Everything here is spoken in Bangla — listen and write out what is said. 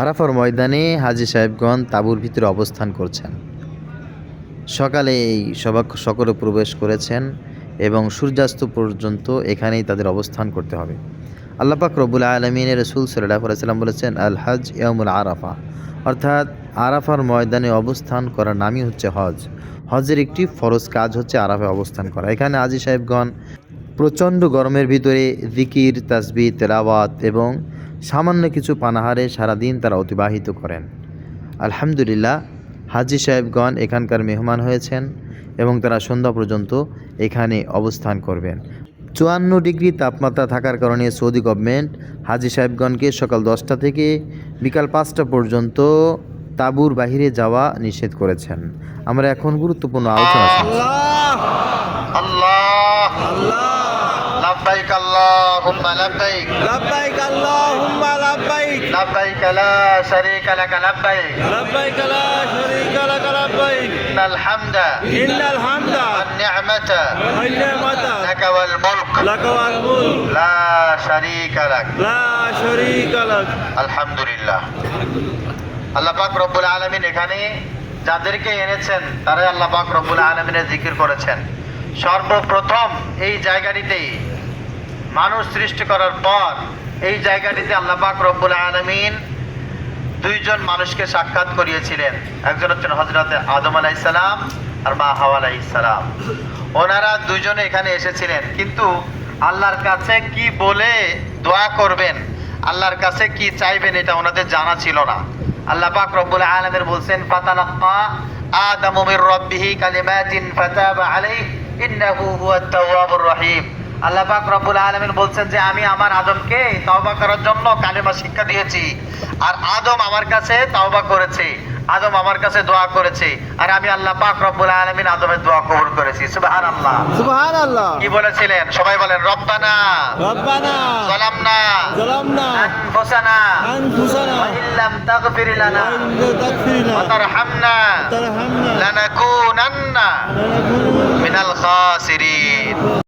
আরাফার ময়দানে হাজি সাহেবগণ তাঁবুর ভিতরে অবস্থান করছেন। সকালে এই সভা সকলে প্রবেশ করেছেন এবং সূর্যাস্ত পর্যন্ত এখানেই তাদের অবস্থান করতে হবে। আল্লাপাক রব্বুল আলমিনের রসুল সাল্লাহ সাল্লাম বলেছেন, আল হজ ইয়ামুল আরাফা। অর্থাৎ আরাফার ময়দানে অবস্থান করার নামই হচ্ছে হজ। হজের একটি ফরজ কাজ হচ্ছে আরাফায় অবস্থান করা। এখানে আজি সাহেবগণ প্রচণ্ড গরমের ভিতরে জিকির তাসবি তেলাওয়াত এবং সামান্য কিছু পানাহারে সারাদিন তারা অতিবাহিত করেন। আলহামদুলিল্লাহ, হাজি সাহেবগণ এখানকার মেহমান হয়েছেন এবং তারা সন্ধ্যা পর্যন্ত এখানে অবস্থান করবেন। চুয়ান্ন ডিগ্রি তাপমাত্রা থাকার কারণে সৌদি গভর্নমেন্ট হাজি সাহেবগণকে সকাল দশটা থেকে বিকাল পাঁচটা পর্যন্ত তাঁবুর বাহিরে যাওয়া নিষেধ করেছেন। আমরা এখন গুরুত্বপূর্ণ আলোচনা শুনছি আল্লাহ লাব্বাইক আল্লাহুম্মা লাব্বাইক لبيك اللهم لبيك লাব্বাইক লা শারীকা লাক লাব্বাইক لبيك لا شريك لك لبيك ইন্নাল হামদা إن الحمد ওয়ান নি'মাতা والنعمة লাকা ওয়াল মুলক لك والملك লা শারীকা লাক لا شريك لك আলহামদুলিল্লাহ আল্লাহ পাক রব্বুল আলামিন এখানে যাদেরকে এনেছেন তারাই আল্লাহ পাক রব্বুল আলামিনের জিকির করেছেন সর্বপ্রথম এই জায়গাটিতেই মানুষ সৃষ্টি করার পর এই জায়গাটিতে আল্লাহ পাক রব্বুল আলামিন দুইজন মানুষকে সাক্ষাৎ করিয়েছিলেন। একজন হচ্ছেন হজরতে আদম আলাইসালাম আর মা হাওয়া আলাইসালাম ওনারা দুইজনে এখানে এসেছিলেন। কিন্তু আল্লাহর কাছে কি বলে দোয়া করবেন, আল্লাহর কাছে কি চাইবেন এটা ওনাদের জানা ছিল না। আল্লাহ পাক রব্বুল আলামিন বলছেন, ফাতালাক্কা আদামু মির রাব্বিহি কালিমাতিন ফাতাবা আলাইহি ইন্নাহু হুয়াত তাওয়াবুর রহিম। আল্লাহ পাক রব্বুল আলমিন বলছেন যে আমি আমার আদমকে তওবা করার জন্য কালেমা শিক্ষা দিয়েছি। আর আদম আমার কাছে তওবা করেছে। আদম আমার কাছে দোয়া করেছে। আর আমি আল্লাহ পাক রব্বুল আলমিন আদমের দোয়া কবুল করেছি। সুবহানাল্লাহ। সুবহানাল্লাহ। কি বলেছিলেন? সবাই বলেন রব্বানা। রব্বানা। আনফুসানা। আনফুসানা। ইল্লাম তাগফির লানা। তারহামনা। তারহামনা। লানাকুনান্না। মিনাল খাসিরিন।